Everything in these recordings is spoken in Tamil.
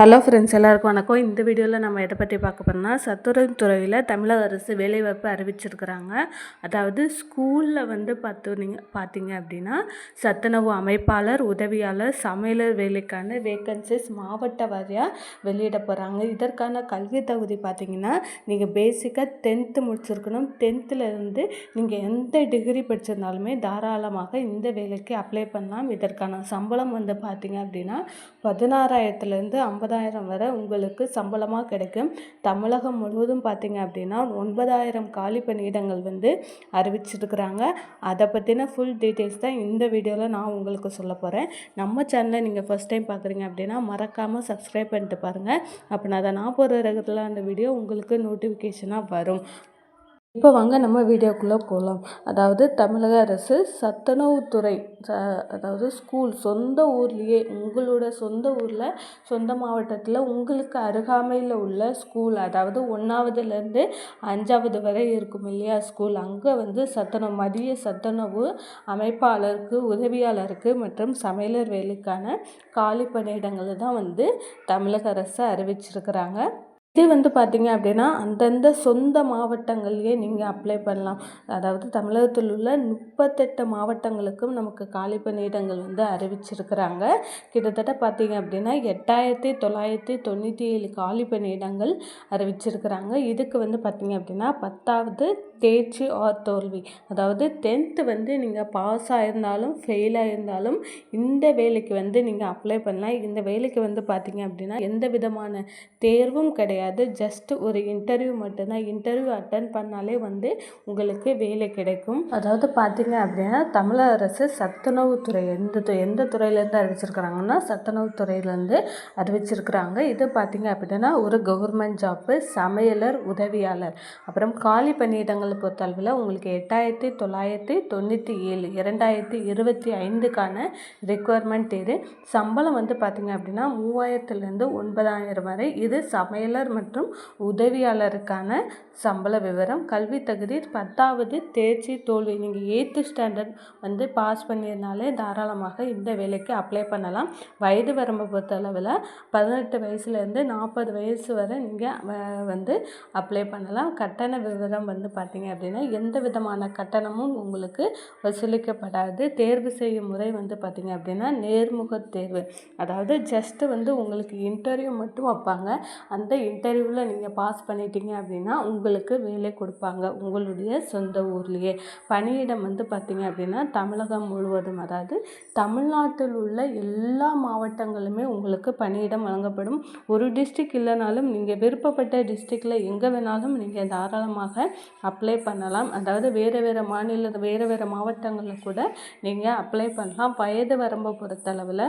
ஹலோ ஃப்ரெண்ட்ஸ் எல்லாருக்கும் வணக்கம். இந்த வீடியோவில் நம்ம எதை பற்றி பார்க்க போகிறோம்னா சத்துறவு துறையில் தமிழக அரசு வேலைவாய்ப்பு அறிவிச்சிருக்கிறாங்க. அதாவது ஸ்கூலில் வந்து பார்த்தீங்க பார்த்தீங்க அப்படின்னா சத்துணவு அமைப்பாளர் உதவியாளர் சமையலர் வேலைக்கான வேக்கன்சிஸ் மாவட்ட வாரியாக வெளியிட போகிறாங்க இதற்கான கல்வி தகுதி பார்த்தீங்கன்னா நீங்கள் பேசிக்காக டென்த்து முடிச்சிருக்கணும். டென்த்துலேருந்து நீங்கள் எந்த டிகிரி படிச்சிருந்தாலுமே தாராளமாக இந்த வேலைக்கு அப்ளை பண்ணலாம். இதற்கான சம்பளம் வந்து பார்த்தீங்க அப்படின்னா பதினாறாயிரத்துலேருந்து ஐம்பதாயிரம் வரை உங்களுக்கு சம்பளமாக கிடைக்கும். தமிழகம் முழுவதும் பார்த்தீங்க அப்படின்னா ஒன்பதாயிரம் காலி பணியிடங்கள் வந்து அறிவிச்சிருக்கிறாங்க. அதை பற்றின ஃபுல் டீட்டெயில்ஸ் தான் இந்த வீடியோவில் நான் உங்களுக்கு சொல்ல போகிறேன் நம்ம சேனலை நீங்கள் ஃபஸ்ட் டைம் பார்க்குறீங்க அப்படின்னா மறக்காமல் சப்ஸ்கிரைப் பண்ணிட்டு பாருங்கள் அப்படின்னா அதை நான் போகிற ரெகுலராக அந்த வீடியோ உங்களுக்கு நோட்டிஃபிகேஷனாக வரும். இப்போ வாங்க நம்ம வீடியோக்குள்ளே போகலாம் அதாவது தமிழக அரசு சத்துணவுத்துறை ச அதாவது ஸ்கூல் சொந்த ஊர்லேயே உங்களோட சொந்த ஊரில் சொந்த மாவட்டத்தில் உங்களுக்கு அருகாமையில் உள்ள ஸ்கூல் அதாவது ஒன்றாவதுலேருந்து அஞ்சாவது வரை இருக்கும் இல்லையா ஸ்கூல் அங்கே வந்து சத்துணவு மதிய சத்துணவு அமைப்பாளருக்கு உதவியாளருக்கு மற்றும் சமையலர் வேலைக்கான காலி பணியிடங்களை தான் வந்து தமிழக அரசு அறிவிச்சிருக்கிறாங்க. இது வந்து பார்த்தீங்க அப்படின்னா அந்தந்த சொந்த மாவட்டங்கள்லேயே நீங்கள் அப்ளை பண்ணலாம். அதாவது தமிழகத்தில் உள்ள முப்பத்தெட்டு மாவட்டங்களுக்கும் நமக்கு காலி பணியிடங்கள் வந்து அறிவிச்சிருக்கிறாங்க. கிட்டத்தட்ட பார்த்தீங்க அப்படின்னா எட்டாயிரத்தி தொள்ளாயிரத்தி தொண்ணூற்றி ஏழு காலி பணியிடங்கள் அறிவிச்சிருக்கிறாங்க. இதுக்கு வந்து பார்த்தீங்க அப்படின்னா பத்தாவது தேர்ச்சி ஆர் தோல்வி. அதாவது டென்த்து வந்து நீங்கள் பாஸ் ஆயிருந்தாலும் ஃபெயிலாக இருந்தாலும் இந்த வேலைக்கு வந்து நீங்கள் அப்ளை பண்ணலாம். இந்த வேலைக்கு வந்து பார்த்தீங்க அப்படின்னா எந்த விதமான தேர்வும் கிடையாது. ஜஸ்ட் ஒரு இன்டர்வியூ மட்டும்தான். இன்டர்வியூ அட்டன் பண்ணாலே வந்து உங்களுக்கு வேலை கிடைக்கும். அதாவது பார்த்தீங்க அப்படின்னா தமிழக அரசு சத்துணவுத்துறை எந்த து எந்த துறையிலேருந்து அறிவிச்சிருக்கிறாங்கன்னா சத்துணவுத்துறையிலேருந்து அறிவிச்சிருக்கிறாங்க. இது பார்த்தீங்க அப்படின்னா ஒரு கவர்மெண்ட் ஜாப்பு சமையலர் உதவியாளர். அப்புறம் காலி பணியிடங்களை பொறுத்தளவில் உங்களுக்கு எட்டாயிரத்தி தொள்ளாயிரத்தி தொண்ணூற்றி ஏழு இரண்டாயிரத்தி இருபத்தி ஐந்துக்கான ரெக்குவயர்மெண்ட் இது. சம்பளம் வந்து பார்த்திங்க அப்படின்னா மூவாயிரத்துலேருந்து ஒன்பதாயிரம் வரை. இது சமையலர் மற்றும் உதவியாளருக்கான சம்பள விவரம் கல்வி தகுதி பத்தாவது தேர்ச்சி தோல்வி நீங்கள் எயித்து ஸ்டாண்டர்ட் வந்து பாஸ் பண்ணியிருந்தாலே தாராளமாக இந்த வேலைக்கு அப்ளை பண்ணலாம். வயது வரம்பை பொறுத்தளவில் பதினெட்டு வயசுலேருந்து நாற்பது வயசு வரை நீங்கள் வந்து அப்ளை பண்ணலாம். கட்டண விவரம் வந்து பார்த்தீங்க அப்படின்னா எந்த விதமான கட்டணமும் உங்களுக்கு வசூலிக்கப்படாது. தேர்வு செய்யும் முறை வந்து பார்த்திங்க அப்படின்னா நேர்முக தேர்வு. அதாவது ஜஸ்ட்டு வந்து உங்களுக்கு இன்டர்வியூ மட்டும் வைப்பாங்க. அந்த இன்டர்வியூவில் நீங்கள் பாஸ் பண்ணிட்டீங்க அப்படின்னா உங்களுக்கு வேலை கொடுப்பாங்க. உங்களுடைய சொந்த ஊர்லேயே. பணியிடம் வந்து பார்த்திங்க அப்படின்னா தமிழகம் முழுவதும் அதாவது தமிழ்நாட்டில் உள்ள எல்லா மாவட்டங்களுமே உங்களுக்கு பணியிடம் வழங்கப்படும். ஒரு டிஸ்ட்ரிக் இல்லைனாலும் நீங்கள் விருப்பப்பட்ட டிஸ்ட்ரிக்டில் எங்கே வேணாலும் நீங்கள் தாராளமாக அப்ளை பண்ணலாம். அதாவது வேறு வேறு மாநில வேறு வேறு மாவட்டங்களில் கூட நீங்கள் அப்ளை பண்ணலாம். வயது வரம்பை பொறுத்தளவில்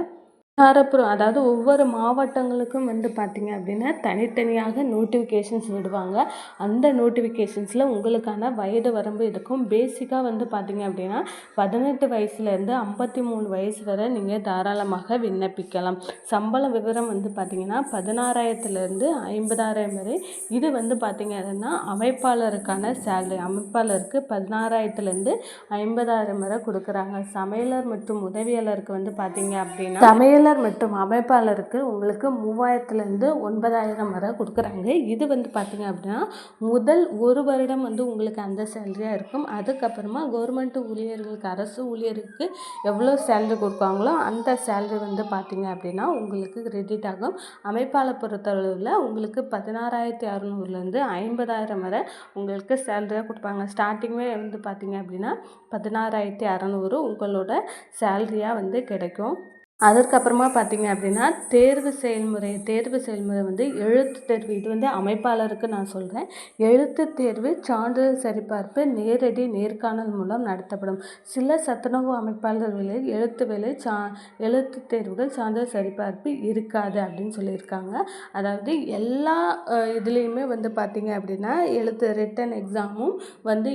நகரப்புறம் அதாவது ஒவ்வொரு மாவட்டங்களுக்கும் வந்து பார்த்திங்க அப்படின்னா தனித்தனியாக நோட்டிஃபிகேஷன்ஸ் விடுவாங்க. அந்த நோட்டிஃபிகேஷன்ஸில் உங்களுக்கான வயது வரம்பு இருக்கும். பேசிக்காக வந்து பார்த்திங்க அப்படின்னா பதினெட்டு வயசுலேருந்து ஐம்பத்தி மூணு வயசு வரை நீங்கள் தாராளமாக விண்ணப்பிக்கலாம். சம்பள விவரம் வந்து பார்த்திங்கன்னா பதினாறாயிரத்துலேருந்து ஐம்பதாயிரம் வரை. இது வந்து பார்த்திங்க அப்படின்னா அமைப்பாளருக்கான சேலரி அமைப்பாளருக்கு பதினாறாயிரத்துலேருந்து ஐம்பதாயிரம் வரை கொடுக்குறாங்க. சமையலர் மற்றும் உதவியாளருக்கு வந்து பார்த்திங்க அப்படின்னா சமையல் டெய்லர் மற்றும் அமைப்பாளருக்கு உங்களுக்கு மூவாயிரத்துலேருந்து ஒன்பதாயிரம் வரை கொடுக்குறாங்க. இது வந்து பார்த்திங்க அப்படின்னா முதல் ஒரு வருடம் வந்து உங்களுக்கு அந்த சேலரியாக இருக்கும். அதுக்கப்புறமா கவர்மெண்ட் ஊழியர்களுக்கு அரசு ஊழியருக்கு எவ்வளோ சேலரி கொடுப்பாங்களோ அந்த சேலரி வந்து பார்த்திங்க அப்படின்னா உங்களுக்கு கிரெடிட் ஆகும். அமைப்பாளர் பொறுத்தளவில் உங்களுக்கு பதினாறாயிரத்தி அறநூறுலேருந்து ஐம்பதாயிரம் வரை உங்களுக்கு சேலரியாக கொடுப்பாங்க. ஸ்டார்டிங்கே வந்து பார்த்திங்க அப்படின்னா பதினாறாயிரத்தி அறநூறு உங்களோட சேலரியாக வந்து கிடைக்கும். அதற்கப்புறமா பார்த்தீங்க அப்படின்னா தேர்வு செயல்முறை தேர்வு செயல்முறை வந்து எழுத்து தேர்வு. இது வந்து அமைப்பாளருக்கு நான் சொல்கிறேன் எழுத்து தேர்வு சான்றிதழ் சரிபார்ப்பு நேரடி நேர்காணல் மூலம் நடத்தப்படும். சில சத்துணவு அமைப்பாளர்களில் எழுத்து வேலை சா எழுத்து தேர்வுகள் சான்றிதழ் சரிபார்ப்பு இருக்காது அப்படின்னு சொல்லியிருக்காங்க. அதாவது எல்லா இதுலேயுமே வந்து பார்த்திங்க அப்படின்னா எழுத்து ரிட்டன் எக்ஸாமும் வந்து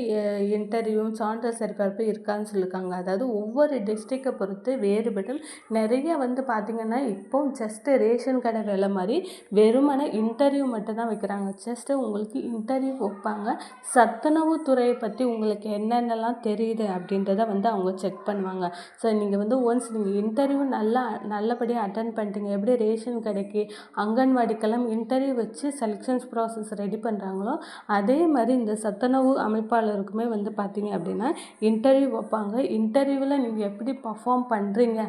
இன்டர்வியூவும் சான்றிதழ் சரிபார்ப்பு இருக்கான்னு சொல்லியிருக்காங்க. அதாவது ஒவ்வொரு டிஸ்ட்ரிக்டை பொறுத்து வேறுபடும். நிறைய நிறைய வந்து பார்த்திங்கன்னா இப்போ ஜஸ்ட்டு ரேஷன் கடை வேலை மாதிரி வெறுமனே இன்டர்வியூ மட்டும் தான் வைக்கிறாங்க. ஜஸ்ட்டு உங்களுக்கு இன்டர்வியூ வைப்பாங்க. சத்துணவு துறையை பற்றி உங்களுக்கு என்னென்னலாம் தெரியுது அப்படின்றத வந்து அவங்க செக் பண்ணுவாங்க. ஸோ நீங்கள் வந்து ஒன்ஸ் நீங்கள் இன்டர்வியூ நல்லா நல்லபடியாக அட்டன் பண்ணிட்டீங்க. எப்படி ரேஷன் கடைக்கு அங்கன்வாடிக்கெல்லாம் இன்டர்வியூ வச்சு செலெக்ஷன்ஸ் ப்ராசஸ் ரெடி பண்ணுறாங்களோ அதே மாதிரி இந்த சத்துணவு அமைப்பாளருக்குமே வந்து பார்த்தீங்க அப்படின்னா இன்டர்வியூ வைப்பாங்க. இன்டர்வியூவில் நீங்கள் எப்படி பர்ஃபார்ம் பண்ணுறீங்க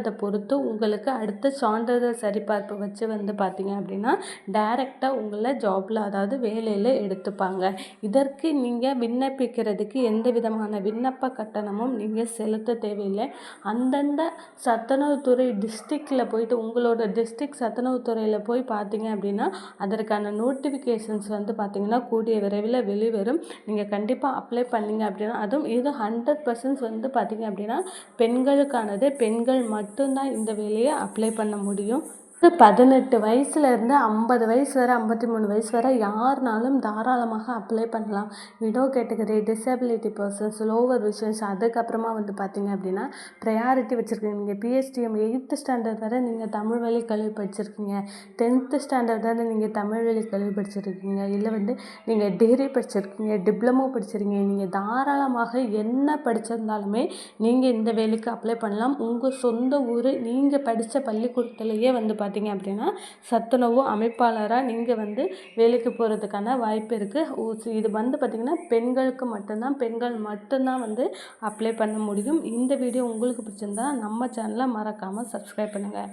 அப்படின்றத பொறுத்து உங்களுக்கு அடுத்த சான்றிதழ் சரிபார்ப்பு வச்சு வந்து பார்த்தீங்க அப்படின்னா டைரெக்டாக உங்களை ஜாப்பில் அதாவது வேலையில் எடுத்துப்பாங்க. இதற்கு நீங்கள் விண்ணப்பிக்கிறதுக்கு எந்த விதமான விண்ணப்ப கட்டணமும் நீங்கள் செலுத்த தேவையில்லை. அந்தந்த சத்துணவுத்துறை டிஸ்ட்ரிக்டில் போயிட்டு உங்களோட டிஸ்ட்ரிக்ட் சத்துணவுத்துறையில் போய் பார்த்தீங்க அப்படின்னா அதற்கான நோட்டிஃபிகேஷன்ஸ் வந்து பார்த்திங்கன்னா கூடிய விரைவில் வெளிவரும். நீங்கள் கண்டிப்பாக அப்ளை பண்ணிங்க அப்படின்னா அதுவும் இது ஹண்ட்ரட் பர்சன்ட் வந்து பார்த்திங்க அப்படின்னா பெண்களுக்கானது பெண்கள் மட்டும்தான் இந்த வேலையை அப்ளை பண்ண முடியும். பதினெட்டு வயசுலேருந்து ஐம்பது வயசு வரை ஐம்பத்தி மூணு வயசு வரை யாருனாலும் தாராளமாக அப்ளை பண்ணலாம். Widow category disability persons lower visions அதுக்கப்புறமா வந்து பார்த்திங்க அப்படின்னா ப்ரையாரிட்டி வச்சுருக்கீங்க. நீங்கள் பிஎஸ்டிஎம் எயித்து ஸ்டாண்டர்ட் வரை நீங்கள் தமிழ் வழி கல்வி படிச்சிருக்கீங்க. டென்த்து ஸ்டாண்டர்ட் வரை நீங்கள் தமிழ் வழி கல்வி படிச்சிருக்கீங்க. இல்லை வந்து நீங்கள் டிகிரி படிச்சிருக்கீங்க டிப்ளமோ படிச்சிருக்கீங்க. நீங்கள் தாராளமாக என்ன படிச்சிருந்தாலுமே நீங்கள் இந்த வேலைக்கு அப்ளை பண்ணலாம். உங்கள் சொந்த ஊர் நீங்கள் படித்த பள்ளிக்கூடத்துலேயே வந்து பார்த்தீங்க அப்படின்னா சத்துணவு அமைப்பாளராக நீங்கள் வந்து வேலைக்கு போகிறதுக்கான வாய்ப்பு இருக்குது இது வந்து பார்த்திங்கன்னா பெண்களுக்கு மட்டும்தான் பெண்கள் மட்டும்தான் வந்து அப்ளை பண்ண முடியும். இந்த வீடியோ உங்களுக்கு பிடிச்சிருந்தா நம்ம சேனலை மறக்காமல் சப்ஸ்கிரைப் பண்ணுங்கள்